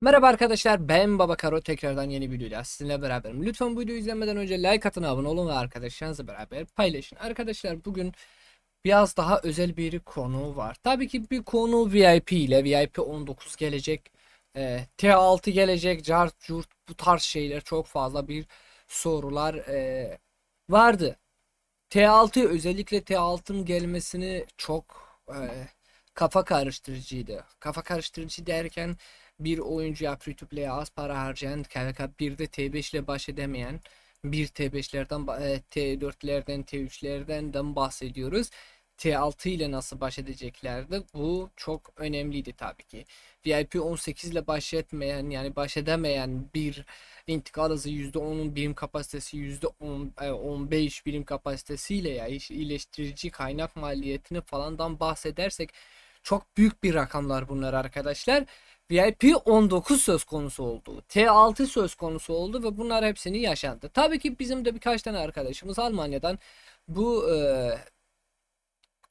Merhaba arkadaşlar ben Baba Karo tekrardan yeni bir videoyla sizinle beraberim. Lütfen bu videoyu izlemeden önce like atın abone olun ve arkadaşlarınızla beraber paylaşın. Arkadaşlar bugün biraz daha özel bir konu var. Tabii ki bir konu VIP ile VIP 19 gelecek. e, T6 gelecek. Cart curt bu tarz şeyler çok fazla bir sorular e, vardı. T6 özellikle T6'ın gelmesini çok e, kafa karıştırıcıydı. Kafa karıştırıcı derken bir oyuncuya free to play'e az para harcayan KVK 1'de T5 ile baş edemeyen bir T5'lerden ba- e, T4'lerden T3'lerden de bahsediyoruz. T6 ile nasıl baş edeceklerdi? Bu çok önemliydi tabii ki. VIP 18 ile baş etmeyen yani baş edemeyen bir intikal hızı %10'un birim kapasitesi %10 e, 15 birim kapasitesiyle ya iş- iyileştirici kaynak maliyetini falandan bahsedersek çok büyük bir rakamlar bunlar arkadaşlar. VIP 19 söz konusu oldu. T6 söz konusu oldu ve bunlar hepsini yaşandı. Tabii ki bizim de birkaç tane arkadaşımız Almanya'dan bu e,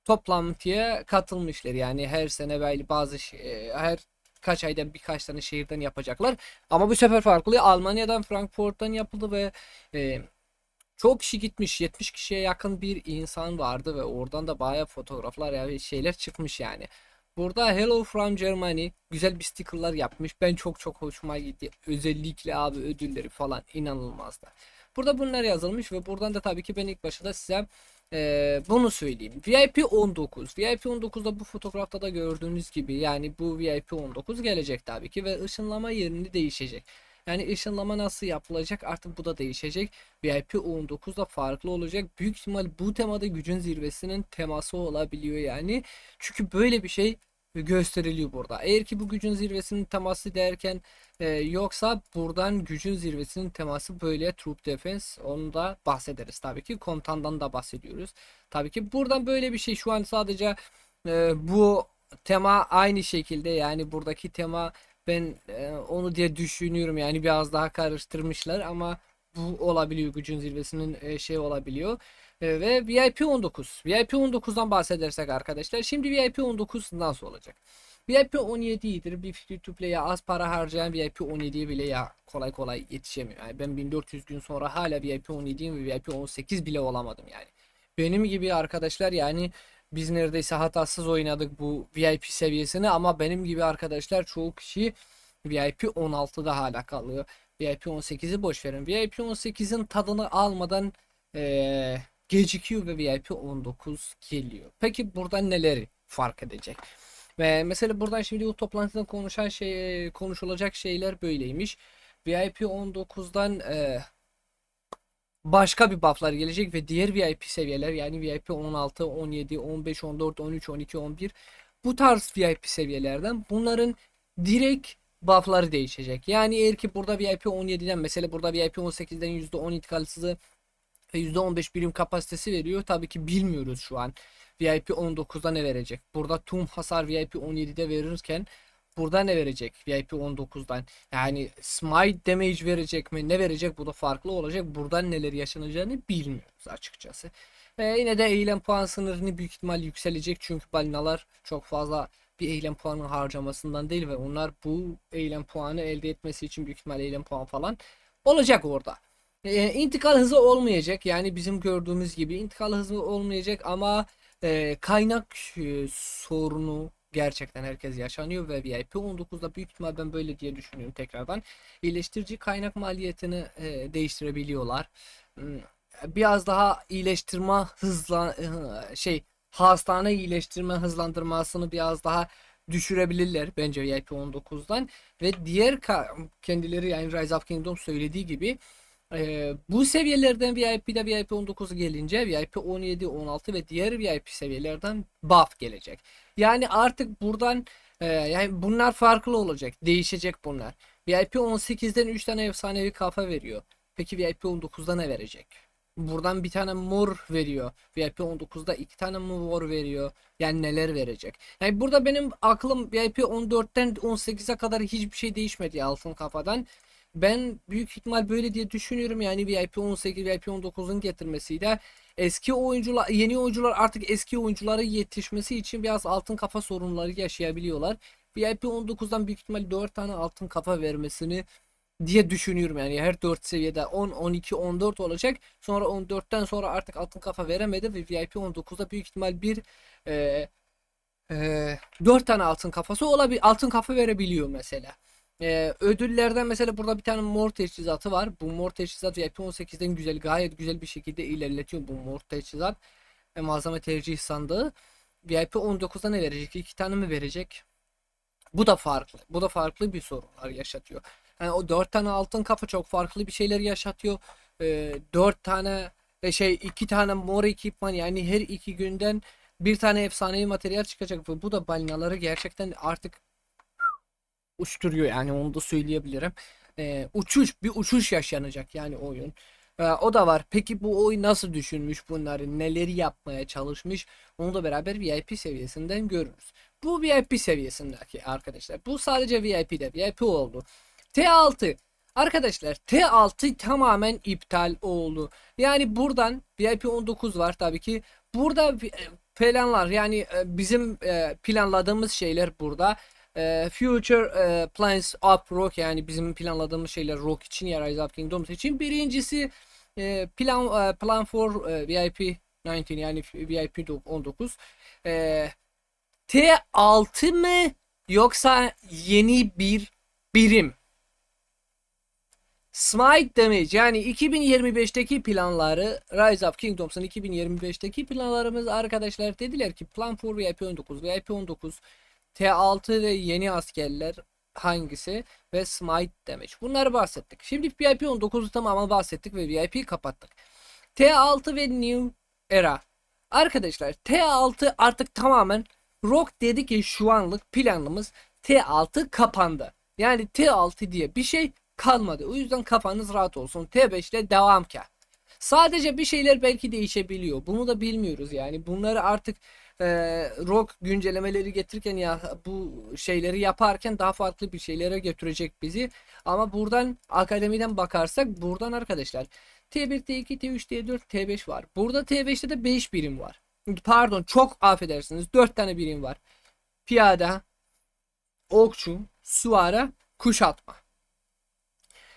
toplantıya katılmışlar. Yani her sene belli bazı şey- her kaç ayda birkaç tane şehirden yapacaklar. Ama bu sefer farklı. Almanya'dan Frankfurt'tan yapıldı ve e, çok kişi gitmiş. 70 kişiye yakın bir insan vardı ve oradan da bayağı fotoğraflar ya şeyler çıkmış yani. Burada Hello from Germany güzel bir stickerlar yapmış. Ben çok çok hoşuma gitti. Özellikle abi ödülleri falan inanılmazdı. Burada bunlar yazılmış ve buradan da tabii ki ben ilk başta size eee, bunu söyleyeyim. VIP 19. VIP 19'da bu fotoğrafta da gördüğünüz gibi yani bu VIP 19 gelecek tabii ki ve ışınlama yerini değişecek. Yani ışınlama nasıl yapılacak artık bu da değişecek. VIP 19'da farklı olacak. Büyük ihtimal bu temada gücün zirvesinin teması olabiliyor yani. Çünkü böyle bir şey gösteriliyor burada. Eğer ki bu gücün zirvesinin teması derken e, yoksa buradan gücün zirvesinin teması böyle Troop Defense onu da bahsederiz tabii ki. Komutandan da bahsediyoruz. Tabii ki buradan böyle bir şey şu an sadece e, bu tema aynı şekilde yani buradaki tema ben e, onu diye düşünüyorum yani biraz daha karıştırmışlar ama bu olabiliyor gücün zirvesinin e, şey olabiliyor. E, ve VIP 19. VIP 19'dan bahsedersek arkadaşlar. Şimdi VIP 19 nasıl olacak? VIP 17 iyidir. Bir free to play'e az para harcayan VIP 17'ye bile ya kolay kolay yetişemiyor. Yani ben 1400 gün sonra hala VIP 17'yim ve VIP 18 bile olamadım yani. Benim gibi arkadaşlar yani biz neredeyse hatasız oynadık bu VIP seviyesini ama benim gibi arkadaşlar çoğu kişi VIP 16'da hala kalıyor. VIP 18'i boş verin. VIP 18'in tadını almadan eee, gecikiyor ve VIP 19 geliyor. Peki buradan neleri fark edecek? Ve mesela buradan şimdi bu toplantıda konuşan şey konuşulacak şeyler böyleymiş. VIP 19'dan eee, başka bir bufflar gelecek ve diğer VIP seviyeler yani VIP 16, 17, 15, 14, 13, 12, 11 bu tarz VIP seviyelerden bunların direkt buffları değişecek. Yani eğer ki burada VIP 17'den mesela burada VIP 18'den %10 intikal hızı ve %15 birim kapasitesi veriyor. Tabii ki bilmiyoruz şu an. VIP 19'da ne verecek? Burada tüm hasar VIP 17'de verirken burada ne verecek VIP 19'dan? Yani smite damage verecek mi? Ne verecek? Bu da farklı olacak. Buradan neler yaşanacağını bilmiyoruz açıkçası. Ve yine de eylem puan sınırını büyük ihtimal yükselecek. Çünkü balinalar çok fazla bir eylem puanı harcamasından değil ve onlar bu eylem puanı elde etmesi için büyük ihtimal eylem puan falan olacak orada. E, intikal hızı olmayacak. Yani bizim gördüğümüz gibi intikal hızı olmayacak ama e, kaynak e, sorunu gerçekten herkes yaşanıyor ve VIP 19'da büyük ihtimal ben böyle diye düşünüyorum tekrardan. İyileştirici kaynak maliyetini e, değiştirebiliyorlar. Hmm, Biraz daha iyileştirme hızla e, şey hastane iyileştirme hızlandırmasını biraz daha düşürebilirler bence VIP 19'dan ve diğer kendileri yani Rise of Kingdom söylediği gibi ee, bu seviyelerden VIP'de VIP 19 gelince VIP 17, 16 ve diğer VIP seviyelerden buff gelecek. Yani artık buradan e, yani bunlar farklı olacak. Değişecek bunlar. VIP 18'den 3 tane efsanevi kafa veriyor. Peki VIP 19'da ne verecek? Buradan bir tane mor veriyor. VIP 19'da iki tane mor veriyor. Yani neler verecek? Yani burada benim aklım VIP 14'ten 18'e kadar hiçbir şey değişmedi altın kafadan. Ben büyük ihtimal böyle diye düşünüyorum yani VIP 18, VIP 19'un getirmesiyle eski oyuncular, yeni oyuncular artık eski oyunculara yetişmesi için biraz altın kafa sorunları yaşayabiliyorlar. VIP 19'dan büyük ihtimal 4 tane altın kafa vermesini diye düşünüyorum yani her 4 seviyede 10, 12, 14 olacak. Sonra 14'ten sonra artık altın kafa veremedi ve VIP 19'da büyük ihtimal bir e, e, 4 tane altın kafası olabilir. Altın kafa verebiliyor mesela. E, ödüllerden mesela burada bir tane mor teçhizatı var. Bu mor teçhizat VIP 18'den güzel gayet güzel bir şekilde ilerletiyor bu mor teçhizat. E, malzeme tercih sandığı. VIP 19'da ne verecek? 2 tane mi verecek? Bu da farklı. Bu da farklı bir sorunlar yaşatıyor. Yani o 4 tane altın kafa çok farklı bir şeyler yaşatıyor. Ee, 4 tane e, şey 2 tane mor ekipman yani her iki günden bir tane efsanevi materyal çıkacak ve bu da balinaları gerçekten artık uçturuyor yani onu da söyleyebilirim. Ee, uçuş bir uçuş yaşanacak yani oyun. Ee, o da var. Peki bu oyun nasıl düşünmüş bunları? Neleri yapmaya çalışmış? Onu da beraber VIP seviyesinden görürüz. Bu VIP seviyesindeki arkadaşlar. Bu sadece VIP'de. VIP oldu. T6. Arkadaşlar T6 tamamen iptal oldu. Yani buradan VIP 19 var tabii ki. Burada e, planlar yani e, bizim e, planladığımız şeyler burada. E, Future e, Plans Up Rock yani bizim planladığımız şeyler Rock için ya Rise of Kingdoms için. Birincisi e, plan e, plan for VIP 19 yani VIP 19. E, T6 mı yoksa yeni bir birim? Smite Damage yani 2025'teki planları Rise of Kingdoms'un 2025'teki planlarımız arkadaşlar dediler ki Plan for VIP 19 VIP 19 T6 ve yeni askerler hangisi ve Smite Damage bunları bahsettik. Şimdi VIP 19'u tamamen bahsettik ve VIP'yi kapattık. T6 ve New Era Arkadaşlar T6 artık tamamen Rock dedi ki şu anlık planımız T6 kapandı. Yani T6 diye bir şey kalmadı. O yüzden kafanız rahat olsun. T5 ile devam ki. Sadece bir şeyler belki değişebiliyor. Bunu da bilmiyoruz yani. Bunları artık e, rock güncellemeleri getirirken ya bu şeyleri yaparken daha farklı bir şeylere götürecek bizi. Ama buradan akademiden bakarsak buradan arkadaşlar T1, T2, T3, T4, T5 var. Burada T5'te de 5 birim var. Pardon çok affedersiniz 4 tane birim var. Piyade, okçu, suara, kuşatma.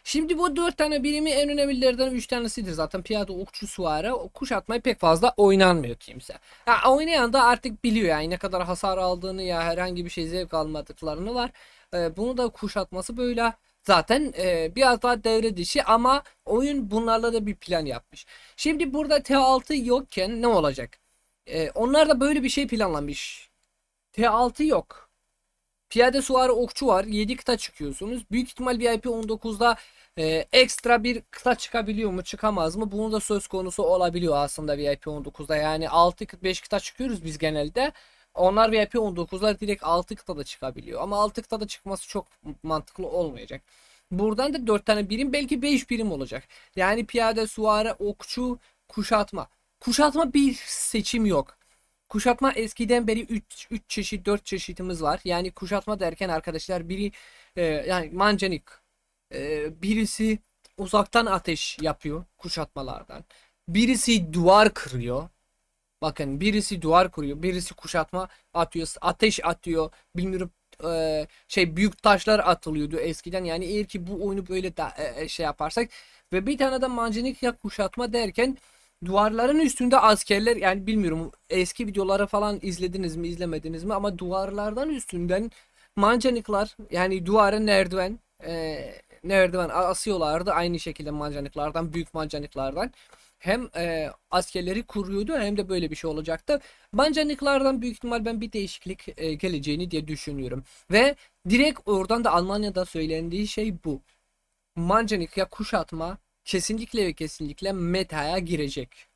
Şimdi bu dört tane birimi en önemlilerden üç tanesidir zaten piyade okçu suara kuşatmayı pek fazla oynanmıyor kimse. Ya oynayan da artık biliyor yani ne kadar hasar aldığını ya herhangi bir şey zevk almadıklarını var. Ee, bunu da kuşatması böyle zaten e, biraz daha devre dışı ama oyun bunlarla da bir plan yapmış. Şimdi burada T6 yokken ne olacak? Ee, onlar da böyle bir şey planlamış. T6 yok. Piyade suarı okçu var. 7 kıta çıkıyorsunuz. Büyük ihtimal VIP 19'da e, ekstra bir kıta çıkabiliyor mu çıkamaz mı? Bunu da söz konusu olabiliyor aslında VIP 19'da. Yani 6 5 kıta çıkıyoruz biz genelde. Onlar VIP 19'lar direkt 6 kıtada çıkabiliyor. Ama 6 kıtada çıkması çok mantıklı olmayacak. Buradan da 4 tane birim belki 5 birim olacak. Yani piyade, suare, okçu, kuşatma. Kuşatma bir seçim yok. Kuşatma eskiden beri 3 3 çeşit 4 çeşitimiz var. Yani kuşatma derken arkadaşlar biri e, yani mancanik e, birisi uzaktan ateş yapıyor kuşatmalardan. Birisi duvar kırıyor. Bakın birisi duvar kırıyor, birisi kuşatma atıyor, ateş atıyor. Bilmiyorum e, şey büyük taşlar atılıyordu eskiden. Yani eğer ki bu oyunu böyle da, e, şey yaparsak ve bir tane de mancanik ya kuşatma derken duvarların üstünde askerler yani bilmiyorum eski videoları falan izlediniz mi izlemediniz mi ama duvarlardan üstünden mancaniklar yani duvara merdiven e, merdiven asıyorlardı aynı şekilde mancaniklardan büyük mancaniklardan hem e, askerleri kuruyordu hem de böyle bir şey olacaktı. Mancaniklardan büyük ihtimal ben bir değişiklik e, geleceğini diye düşünüyorum. Ve direkt oradan da Almanya'da söylendiği şey bu. Mancanik ya kuşatma kesinlikle ve kesinlikle metaya girecek.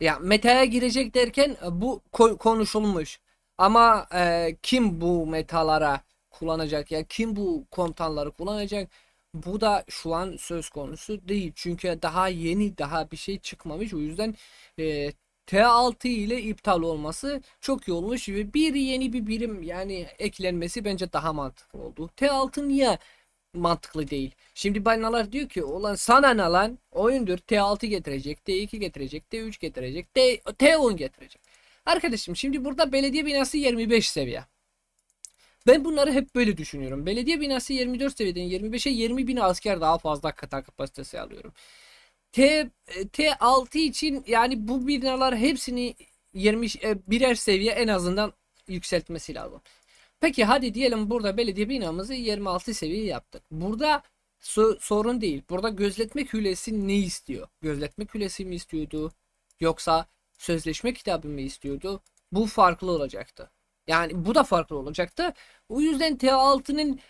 Ya metaya girecek derken e, bu konuşulmuş. Ama e, kim bu metalara kullanacak ya kim bu komutanları kullanacak? Bu da şu an söz konusu değil. Çünkü daha yeni daha bir şey çıkmamış. O yüzden e, T6 ile iptal olması çok iyi olmuş ve bir yeni bir birim yani eklenmesi bence daha mantıklı oldu. T6 niye mantıklı değil. Şimdi balinalar diyor ki olan sana ne lan oyundur T6 getirecek, T2 getirecek, T3 getirecek, T, T10 getirecek. Arkadaşım şimdi burada belediye binası 25 seviye. Ben bunları hep böyle düşünüyorum. Belediye binası 24 seviyeden 25'e 20 bin asker daha fazla kata kapasitesi alıyorum. T, T6 için yani bu binalar hepsini 20 e, birer seviye en azından yükseltmesi lazım. Peki hadi diyelim burada belediye binamızı 26 seviye yaptık. Burada so- sorun değil. Burada gözletme külesi ne istiyor? Gözletme külesi mi istiyordu? Yoksa sözleşme kitabı mı istiyordu? Bu farklı olacaktı. Yani bu da farklı olacaktı. O yüzden T6'nın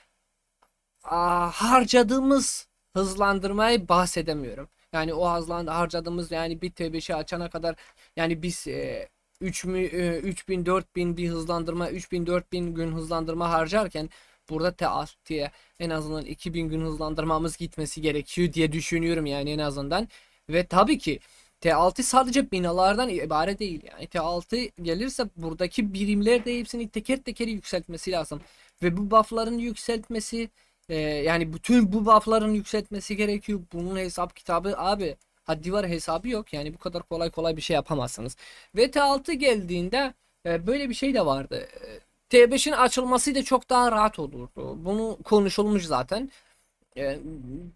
aa, harcadığımız hızlandırmayı bahsedemiyorum. Yani o hızlan harcadığımız yani bir T5'i açana kadar yani biz 3 mü, e, 3000 4000 bir hızlandırma 3000 4000 gün hızlandırma harcarken burada T6'ya en azından 2000 gün hızlandırmamız gitmesi gerekiyor diye düşünüyorum yani en azından. Ve tabii ki T6 sadece binalardan ibaret değil. Yani T6 gelirse buradaki birimler de hepsini teker teker yükseltmesi lazım. Ve bu buffların yükseltmesi e, yani bütün bu buffların yükseltmesi gerekiyor. Bunun hesap kitabı abi haddi var hesabı yok. Yani bu kadar kolay kolay bir şey yapamazsınız. Ve T6 geldiğinde e, böyle bir şey de vardı. E, T5'in açılması da çok daha rahat olurdu. Bunu konuşulmuş zaten. E,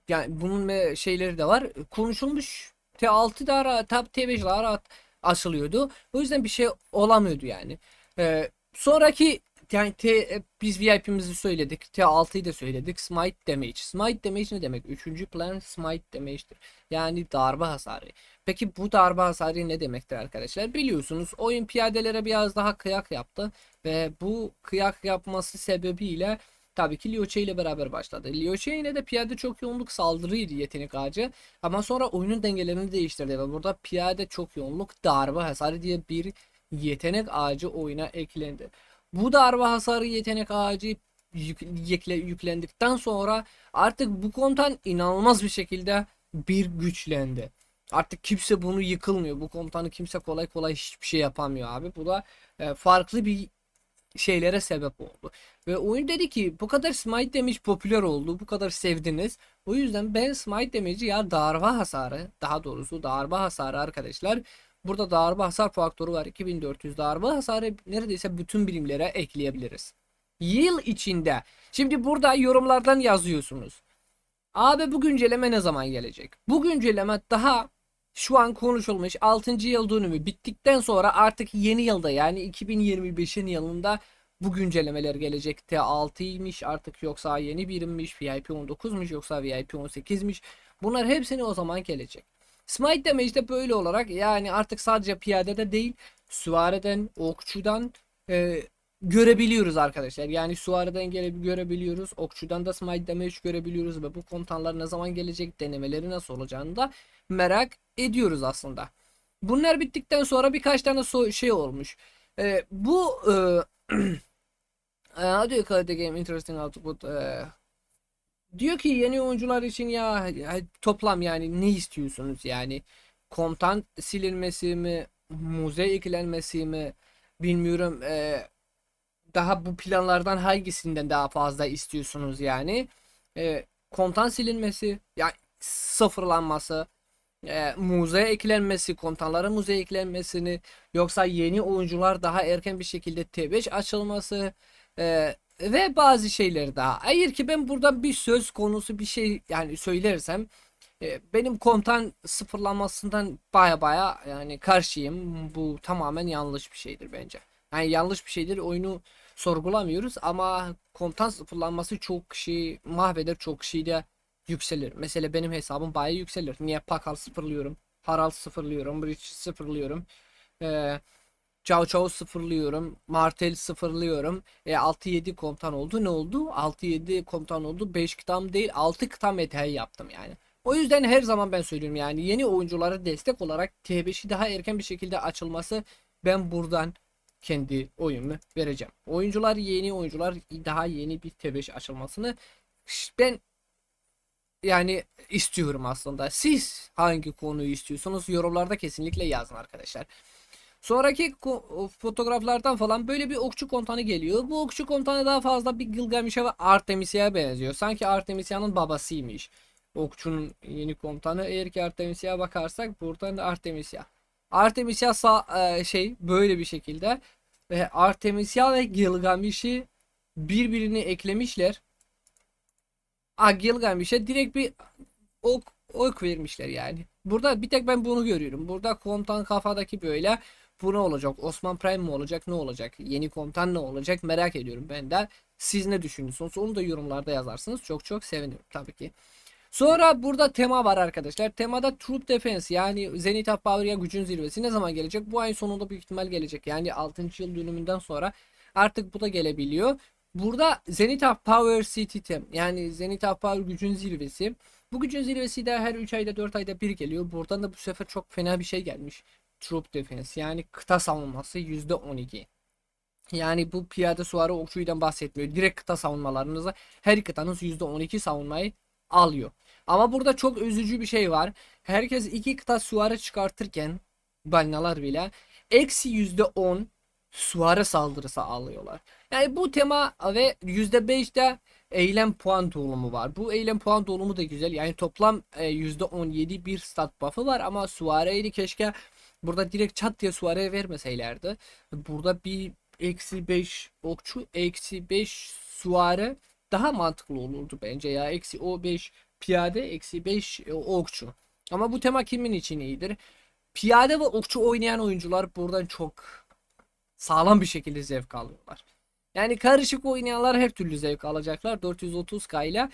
yani bunun şeyleri de var. Konuşulmuş T6 daha rahat, tab T5 daha rahat açılıyordu. O yüzden bir şey olamıyordu yani. E, sonraki yani T, e, biz VIP'mizi söyledik. T6'yı da söyledik. Smite damage. Smite damage ne demek? Üçüncü plan smite damage'tir. Yani darbe hasarı. Peki bu darbe hasarı ne demektir arkadaşlar? Biliyorsunuz oyun piyadelere biraz daha kıyak yaptı. Ve bu kıyak yapması sebebiyle tabii ki Liu ile beraber başladı. Liu yine de piyade çok yoğunluk saldırıydı yetenek ağacı. Ama sonra oyunun dengelerini değiştirdi ve burada piyade çok yoğunluk darbe hasarı diye bir yetenek ağacı oyuna eklendi. Bu darbe hasarı yetenek ağacı yük- yükle, yüklendikten sonra artık bu komutan inanılmaz bir şekilde bir güçlendi. Artık kimse bunu yıkılmıyor. Bu komutanı kimse kolay kolay hiçbir şey yapamıyor abi. Bu da e, farklı bir şeylere sebep oldu. Ve oyun dedi ki bu kadar smite damage popüler oldu. Bu kadar sevdiniz. O yüzden ben smite damage'i ya darbe hasarı daha doğrusu darbe hasarı arkadaşlar. Burada darbe hasar faktörü var. 2400 darbe hasarı neredeyse bütün birimlere ekleyebiliriz. Yıl içinde. Şimdi burada yorumlardan yazıyorsunuz. Abi bu güncelleme ne zaman gelecek? Bu güncelleme daha şu an konuşulmuş 6. yıl dönümü bittikten sonra artık yeni yılda yani 2025'in yılında bu güncellemeler gelecek. T6'ymış artık yoksa yeni birimmiş, VIP 19'muş yoksa VIP 18'miş. Bunlar hepsini o zaman gelecek. Smite damage de böyle olarak yani artık sadece piyadede değil süvariden, okçudan e, görebiliyoruz arkadaşlar. Yani süvariden gele görebiliyoruz. Okçudan da smite damage görebiliyoruz ve bu komutanlar ne zaman gelecek, denemeleri nasıl olacağını da merak ediyoruz aslında. Bunlar bittikten sonra birkaç tane so- şey olmuş. E, bu e, how do you call it again? Interesting output. E, diyor ki yeni oyuncular için ya, toplam yani ne istiyorsunuz yani? Komutan silinmesi mi muze eklenmesi mi? Bilmiyorum e, daha bu planlardan hangisinden daha fazla istiyorsunuz yani? E, komutan silinmesi yani sıfırlanması e, muze eklenmesi komutanlara muze eklenmesini yoksa yeni oyuncular daha erken bir şekilde T5 açılması e, ve bazı şeyler daha. Eğer ki ben buradan bir söz konusu bir şey yani söylersem e, benim komutan sıfırlanmasından baya baya yani karşıyım. Bu tamamen yanlış bir şeydir bence. Yani yanlış bir şeydir. Oyunu sorgulamıyoruz ama komutan sıfırlanması çok kişi mahveder, çok kişiyi de yükselir. Mesela benim hesabım baya yükselir. Niye Pakal sıfırlıyorum, Harald sıfırlıyorum, Breach sıfırlıyorum. Ee, Cao Cao sıfırlıyorum. Martel sıfırlıyorum. E, 6-7 komutan oldu. Ne oldu? 6-7 komutan oldu. 5 kıtam değil 6 kıtam metayı yaptım yani. O yüzden her zaman ben söylüyorum yani yeni oyunculara destek olarak T5'i daha erken bir şekilde açılması ben buradan kendi oyumu vereceğim. Oyuncular yeni oyuncular daha yeni bir T5 açılmasını ben yani istiyorum aslında. Siz hangi konuyu istiyorsunuz? Yorumlarda kesinlikle yazın arkadaşlar. Sonraki fotoğraflardan falan böyle bir okçu komutanı geliyor. Bu okçu komutanı daha fazla bir Gilgamesh'e ve Artemisia'ya benziyor. Sanki Artemisia'nın babasıymış. Okçunun yeni komutanı. Eğer ki Artemisia'ya bakarsak buradan da Artemisia. Artemisia sağ, e, şey böyle bir şekilde ve Artemisia ve Gilgamesh'i birbirini eklemişler. Ah Gilgamesh'e direkt bir ok, ok vermişler yani. Burada bir tek ben bunu görüyorum. Burada komutan kafadaki böyle bu ne olacak? Osman Prime mi olacak? Ne olacak? Yeni komutan ne olacak? Merak ediyorum ben de. Siz ne düşünüyorsunuz? Onu da yorumlarda yazarsınız. Çok çok sevinirim tabii ki. Sonra burada tema var arkadaşlar. Temada Troop Defense yani Zenith of Power'ya gücün zirvesi ne zaman gelecek? Bu ayın sonunda büyük ihtimal gelecek. Yani 6. yıl dönümünden sonra artık bu da gelebiliyor. Burada Zenith of Power City Tem yani Zenith of Power gücün zirvesi. Bu gücün zirvesi de her 3 ayda 4 ayda bir geliyor. Buradan da bu sefer çok fena bir şey gelmiş. Troop Defense yani kıta savunması %12. Yani bu piyade suarı okçuydan bahsetmiyor. Direkt kıta savunmalarınızı her kıtanız %12 savunmayı alıyor. Ama burada çok üzücü bir şey var. Herkes iki kıta suarı çıkartırken balinalar bile eksi %10 suarı saldırısı alıyorlar. Yani bu tema ve %5 de eylem puan dolumu var. Bu eylem puan dolumu da güzel. Yani toplam e, %17 bir stat buff'ı var ama Suare'yi keşke burada direkt çat diye Suare'ye vermeseylerdi. Burada bir eksi 5 okçu eksi 5 Suare daha mantıklı olurdu bence ya. Eksi o 5 piyade eksi 5 okçu. Ama bu tema kimin için iyidir? Piyade ve okçu oynayan oyuncular buradan çok sağlam bir şekilde zevk alıyorlar. Yani karışık oynayanlar her türlü zevk alacaklar. 430k ile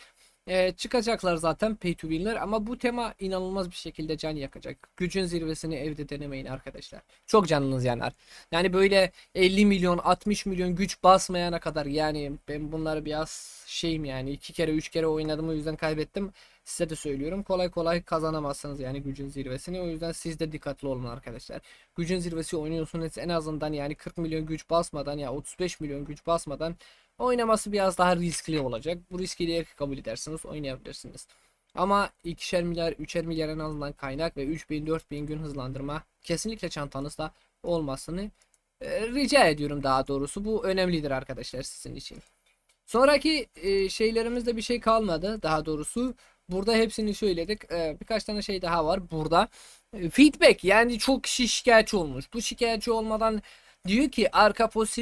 e, çıkacaklar zaten pay to win'ler ama bu tema inanılmaz bir şekilde can yakacak. Gücün zirvesini evde denemeyin arkadaşlar. Çok canınız yanar. Yani böyle 50 milyon 60 milyon güç basmayana kadar yani ben bunları biraz şeyim yani iki kere üç kere oynadım o yüzden kaybettim. Size de söylüyorum kolay kolay kazanamazsınız yani gücün zirvesini. O yüzden siz de dikkatli olun arkadaşlar. Gücün zirvesi oynuyorsunuz en azından yani 40 milyon güç basmadan ya 35 milyon güç basmadan oynaması biraz daha riskli olacak. Bu riski de kabul edersiniz oynayabilirsiniz. Ama ikişer milyar, üçer milyar en azından kaynak ve 3000 4000 gün hızlandırma kesinlikle çantanızda olmasını e, rica ediyorum daha doğrusu. Bu önemlidir arkadaşlar sizin için. Sonraki e, şeylerimizde bir şey kalmadı daha doğrusu. Burada hepsini söyledik. E, birkaç tane şey daha var burada. E, feedback yani çok kişi şikayetçi olmuş. Bu şikayetçi olmadan diyor ki arka post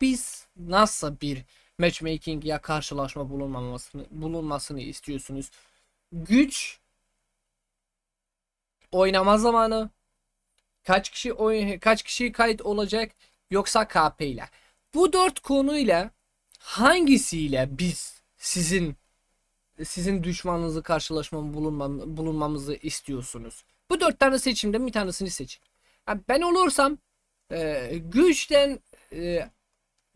biz nasıl bir matchmaking ya karşılaşma bulunmamasını bulunmasını istiyorsunuz. Güç oynama zamanı kaç kişi oy kaç kişi kayıt olacak yoksa KP ile. Bu dört konuyla hangisiyle biz sizin sizin düşmanınızı karşılaşma bulunmam, bulunmamızı istiyorsunuz? Bu dört tane seçimden bir tanesini seçin. Ben olursam güçten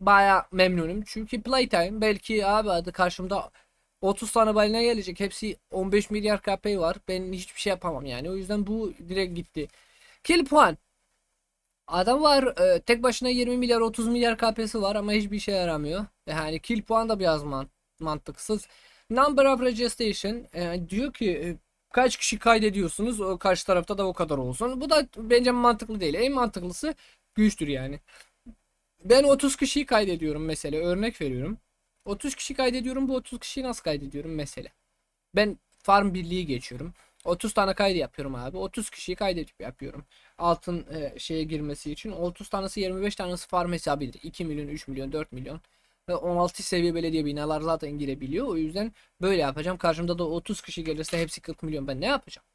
baya memnunum. Çünkü playtime belki abi adı karşımda 30 tane balina gelecek. Hepsi 15 milyar KP var. Ben hiçbir şey yapamam yani. O yüzden bu direkt gitti. Kill puan. Adam var e, tek başına 20 milyar 30 milyar KP'si var ama hiçbir şey yaramıyor. Yani kill puan da biraz man mantıksız. Number of registration e, diyor ki e, kaç kişi kaydediyorsunuz o karşı tarafta da o kadar olsun. Bu da bence mantıklı değil. En mantıklısı güçtür yani. Ben 30 kişiyi kaydediyorum mesela örnek veriyorum. 30 kişi kaydediyorum bu 30 kişiyi nasıl kaydediyorum mesela. Ben farm birliği geçiyorum. 30 tane kaydı yapıyorum abi. 30 kişiyi kaydedip yapıyorum. Altın e, şeye girmesi için. 30 tanesi 25 tanesi farm hesabıdır. 2 milyon, 3 milyon, 4 milyon. Ve 16 seviye belediye binalar zaten girebiliyor. O yüzden böyle yapacağım. Karşımda da 30 kişi gelirse hepsi 40 milyon. Ben ne yapacağım?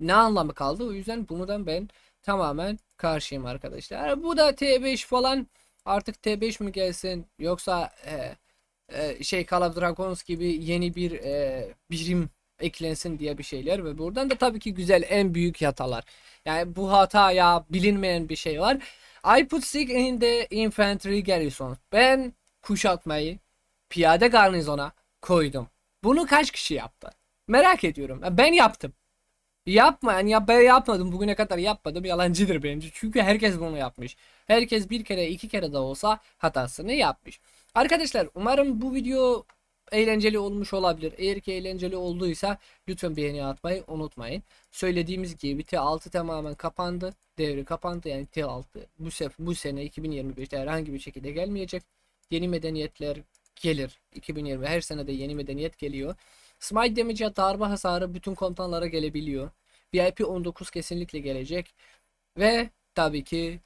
Ne anlamı kaldı? O yüzden bundan ben tamamen karşıyım arkadaşlar. Bu da T5 falan artık T5 mi gelsin yoksa e, e, şey Call of Dragons gibi yeni bir e, birim eklensin diye bir şeyler ve buradan da tabii ki güzel en büyük hatalar. Yani bu hata ya bilinmeyen bir şey var. I put stick in the infantry garrison. Ben kuşatmayı piyade garnizona koydum. Bunu kaç kişi yaptı? Merak ediyorum. Ben yaptım. Yapma yani ya ben yapmadım bugüne kadar yapmadım yalancıdır bence. Çünkü herkes bunu yapmış. Herkes bir kere iki kere de olsa hatasını yapmış. Arkadaşlar umarım bu video eğlenceli olmuş olabilir. Eğer ki eğlenceli olduysa lütfen beğeni atmayı unutmayın. Söylediğimiz gibi T6 tamamen kapandı. Devri kapandı. Yani T6 bu, sef bu sene 2025'te herhangi bir şekilde gelmeyecek. Yeni medeniyetler gelir. 2020 her sene de yeni medeniyet geliyor. Smite damage darbe hasarı bütün komutanlara gelebiliyor. VIP 19 kesinlikle gelecek. Ve tabii ki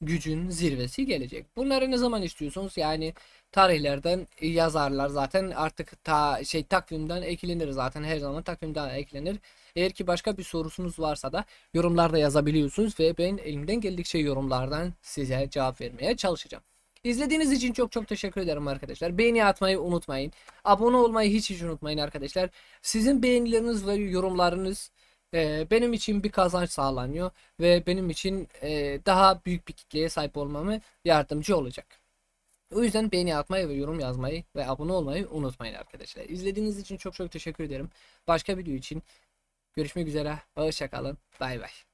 gücün zirvesi gelecek. Bunları ne zaman istiyorsunuz? Yani tarihlerden yazarlar zaten artık ta şey takvimden eklenir zaten her zaman takvimden eklenir. Eğer ki başka bir sorusunuz varsa da yorumlarda yazabiliyorsunuz ve ben elimden geldikçe yorumlardan size cevap vermeye çalışacağım. İzlediğiniz için çok çok teşekkür ederim arkadaşlar. Beğeni atmayı unutmayın. Abone olmayı hiç hiç unutmayın arkadaşlar. Sizin beğenileriniz ve yorumlarınız e, benim için bir kazanç sağlanıyor ve benim için e, daha büyük bir kitleye sahip olmamı yardımcı olacak. O yüzden beğeni atmayı ve yorum yazmayı ve abone olmayı unutmayın arkadaşlar. İzlediğiniz için çok çok teşekkür ederim. Başka video için görüşmek üzere. Hoşçakalın. Bay bay.